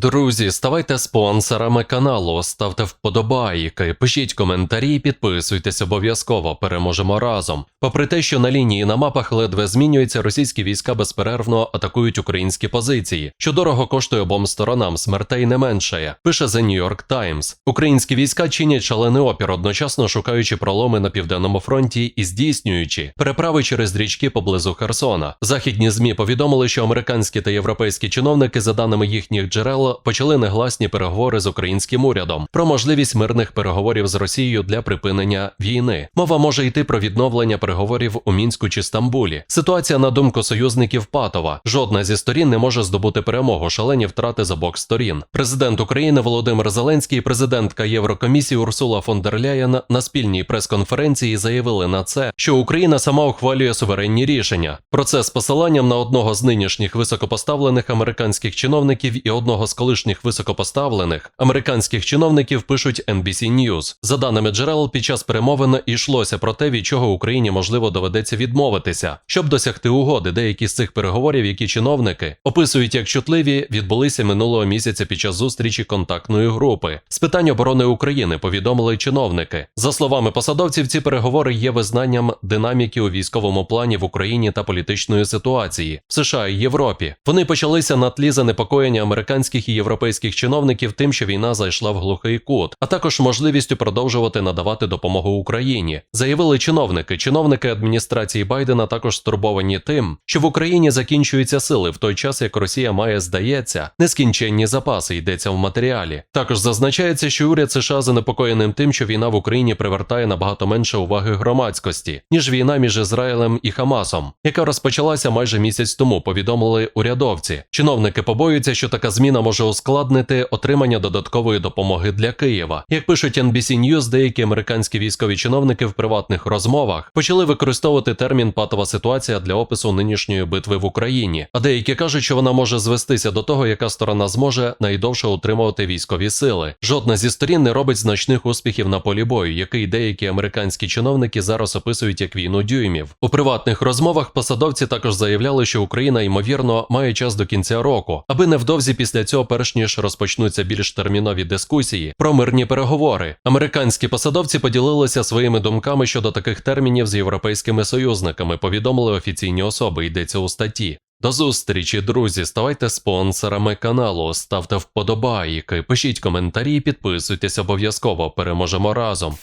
Друзі, ставайте спонсорами каналу, ставте вподобайки, пишіть коментарі, підписуйтесь обов'язково. Переможемо разом. Попри те, що на лінії на мапах ледве змінюється, російські війська безперервно атакують українські позиції, що дорого коштує обом сторонам, смертей не меншає. Пише The New York Times. Українські війська чинять шалений опір, одночасно шукаючи проломи на південному фронті і здійснюючи переправи через річки поблизу Херсона. Західні змі повідомили, що американські та європейські чиновники, за даними їхніх джерел, почали негласні переговори з українським урядом про можливість мирних переговорів з Росією для припинення війни. Мова може йти про відновлення переговорів у мінську чи Стамбулі. Ситуація на думку союзників патова. Жодна зі сторін не може здобути перемогу, шалені втрати з обох сторін. Президент України Володимир Зеленський, і президентка Єврокомісії Урсула фон дер Ляєн на спільній прес-конференції заявили на це, що Україна сама ухвалює суверенні рішення. Про це з посиланням на одного з нинішніх високопоставлених американських чиновників і одного з колишніх високопоставлених американських чиновників пишуть NBC News. За даними джерел, під час перемовин йшлося про те, від чого Україні можливо доведеться відмовитися, щоб досягти угоди. Деякі з цих переговорів, які чиновники описують як чутливі, відбулися минулого місяця під час зустрічі контактної групи з питань оборони України. Повідомили чиновники. За словами посадовців, ці переговори є визнанням динаміки у військовому плані в Україні та політичної ситуації в США і Європі. Вони почалися на тлі занепокоєння американських і європейських чиновників тим, що війна зайшла в глухий кут, а також можливістю продовжувати надавати допомогу Україні. Заявили чиновники. Чиновники адміністрації Байдена також стурбовані тим, що в Україні закінчуються сили в той час, як Росія має, здається, нескінченні запаси йдеться в матеріалі. Також зазначається, що уряд США занепокоєним тим, що війна в Україні привертає набагато менше уваги громадськості, ніж війна між Ізраїлем і Хамасом, яка розпочалася майже місяць тому. Повідомили урядовці. Чиновники побоюються, що така зміна може ускладнити отримання додаткової допомоги для Києва. Як пишуть NBC News, деякі американські військові чиновники в приватних розмовах почали використовувати термін патова ситуація для опису нинішньої битви в Україні. А деякі кажуть, що вона може звестися до того, яка сторона зможе найдовше утримувати військові сили. Жодна зі сторін не робить значних успіхів на полі бою, який деякі американські чиновники зараз описують як війну дюймів. У приватних розмовах посадовці також заявляли, що Україна ймовірно має час до кінця року, аби невдовзі після цього, перш ніж розпочнуться більш термінові дискусії про мирні переговори. Американські посадовці поділилися своїми думками щодо таких термінів з європейськими союзниками. Повідомили офіційні особи. Йдеться у статті. До зустрічі, друзі. Ставайте спонсорами каналу, ставте вподобайки, пишіть коментарі, підписуйтесь обов'язково. Переможемо разом.